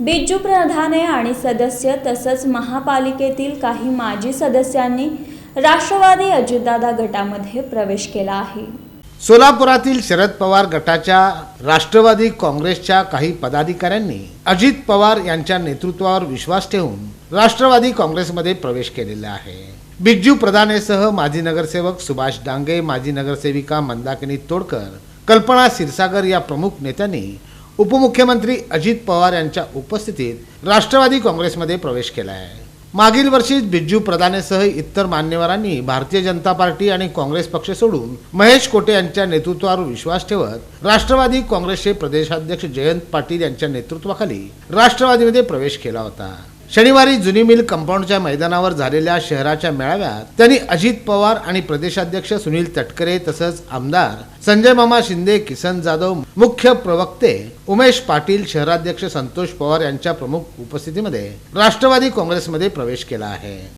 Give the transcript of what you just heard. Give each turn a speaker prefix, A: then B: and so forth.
A: बिज्जू प्रधाने आणि सदस्य तसंच महापालिकेतील काही माजी सदस्यांनी राष्ट्रवादी अजितदादा गटामध्ये प्रवेश केला आहे.
B: सोलापुरातील शरद पवार गटाच्या राष्ट्रवादी काँग्रेसच्या काही पदाधिकाऱ्यांनी अजित पवार यांच्या नेतृत्वावर विश्वास ठेवून राष्ट्रवादी काँग्रेसमध्ये प्रवेश केलेला आहे. बिज्जू प्रधानेसह माजी नगरसेवक सुभाष डांगे माजी नगरसेविका मंदाकिनी तोडकर कल्पना क्षीरसागर या प्रमुख नेत्यांनी उपमुख्यमंत्री अजित पवार यांच्या उपस्थितीत राष्ट्रवादी काँग्रेसमध्ये प्रवेश केला आहे मागील वर्षी बिज्जू प्रधानेसह इतर मान्यवरांनी भारतीय जनता पार्टी आणि काँग्रेस पक्ष सोडून महेश कोटे यांच्या नेतृत्वावर विश्वास ठेवत राष्ट्रवादी काँग्रेसचे प्रदेशाध्यक्ष जयंत पाटील यांच्या नेतृत्वाखाली राष्ट्रवादीमध्ये प्रवेश केला होता. शनिवारी जुनी मिल कंपाऊंडच्या मैदानावर झालेल्या शहराच्या मेळाव्यात त्यांनी अजित पवार आणि प्रदेशाध्यक्ष सुनील तटकरे तसंच आमदार संजय मामा शिंदे किसन जाधव मुख्य प्रवक्ते उमेश पाटील शहराध्यक्ष संतोष पवार यांच्या प्रमुख उपस्थितीमध्ये राष्ट्रवादी काँग्रेसमध्ये प्रवेश केला आहे.